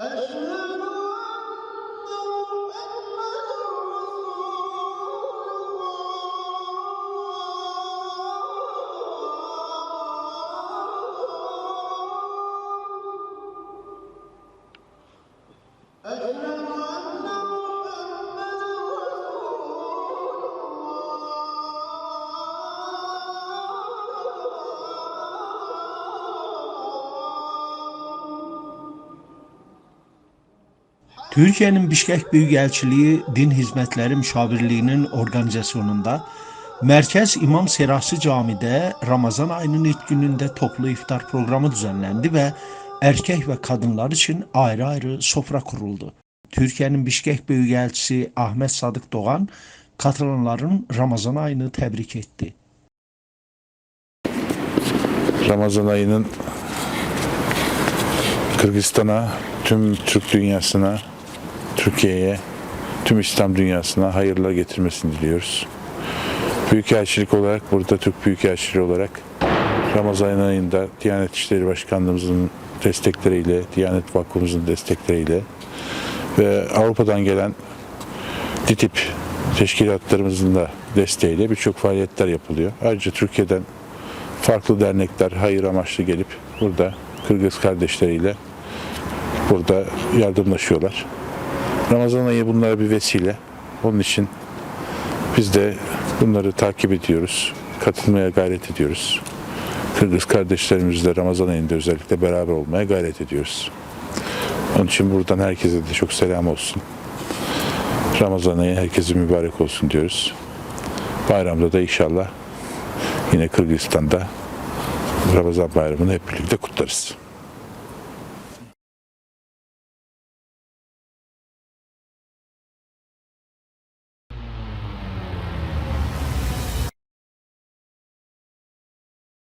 أشهد Türkiye'nin Bişkek Büyükelçiliği Din Hizmetleri Müşavirliği'nin organizasyonunda Merkez İmam Serası Cami'de Ramazan ayının ilk gününde toplu iftar programı düzenlendi ve erkek ve kadınlar için ayrı ayrı sofra kuruldu. Türkiye'nin Bişkek Büyükelçisi Ahmet Sadık Doğan katılanların Ramazan ayını tebrik etti. Ramazan ayının Kırgızistan'a, tüm Türk dünyasına, Türkiye'ye, tüm İslam dünyasına hayırlar getirmesini diliyoruz. Büyükelçilik olarak, burada Türk Büyükelçiliği olarak Ramazan ayında Diyanet İşleri Başkanlığımızın destekleriyle, Diyanet Vakfımızın destekleriyle ve Avrupa'dan gelen DİTİP teşkilatlarımızın da desteğiyle birçok faaliyetler yapılıyor. Ayrıca Türkiye'den farklı dernekler hayır amaçlı gelip burada Kırgız kardeşleriyle burada yardımlaşıyorlar. Ramazan ayı bunlara bir vesile. Onun için biz de bunları takip ediyoruz. Katılmaya gayret ediyoruz. Kırgız kardeşlerimizle Ramazan ayında özellikle beraber olmaya gayret ediyoruz. Onun için buradan herkese de çok selam olsun. Ramazan ayı herkese mübarek olsun diyoruz. Bayramda da inşallah yine Kırgızistan'da Ramazan bayramını hep birlikte kutlarız.